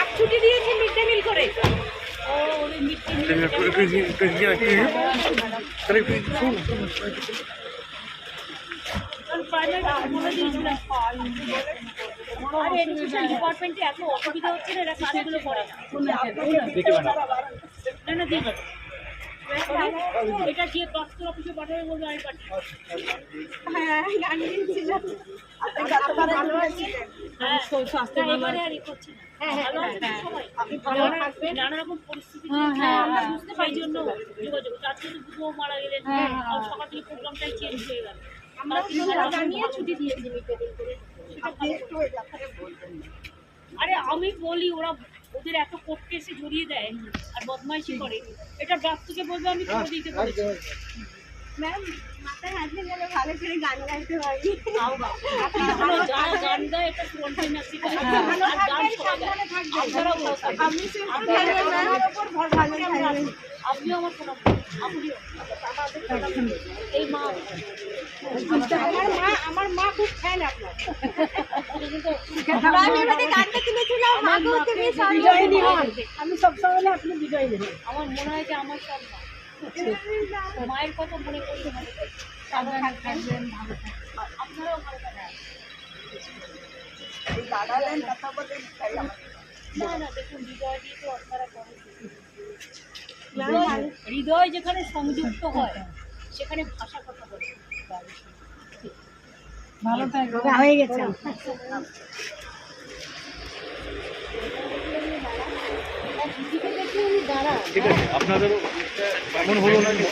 Up ছুটি দিয়েছে mid day meal করে। আর এডুকেশন ডিপার্টমেন্টে এত অসুবিধা হচ্ছে না এরা কাজগুলো করে না। না এটা গিয়ে দপ্তর অফিসে পাঠাবে বলবে আমি হ্যাঁ এবারে আর। ভালো আছে নানা- রকম পরিস্থিতি আমরা বুঝতে পারি জন্য যোগাযোগ। আজকে তো মারা গেলেন। আর সকাল থেকে প্রোগ্রামটাই চেঞ্জ হয়ে গেল। আমরা জানিয়ে ছুটি দিয়েছি। আরে আমি বলি ওরা ওদের এত কোর্ট কেসে জড়িয়ে দেয় আর বদমাইশি করে। এটা ডাক্তারকে বলবে আমি করে দিতে পারি ম্যাম মাথায় হাত দিয়ে গেলে ভালো করে গান গাইতে পারি গান গায় এটা স্পন্টেনিয়াসলি গান শোনা যায়। আপনারাও ভালো থাকবেন। আপনি সুস্থ থাকবেন ম্যাম ভালো থাকবেন। আপনিও আমার শোনা আপনিও। এই মা। আমার মা আমার মা খুব ফ্যান আপনার। আমি সবসময় আপনি বিজয়ী আমার মনে হয় যে আমার সব। মায়ের কথা মনে করতে হবে ভালো না না দেখুন হৃদয় দিয়ে তো আপনারা করেন। হৃদয়- হৃদয় যেখানে সংযুক্ত হয় সেখানে ভাষা কথা বলে। ভালো হয়ে গেছে ঠিক আছে আপনাদেরও এমন হলো না যে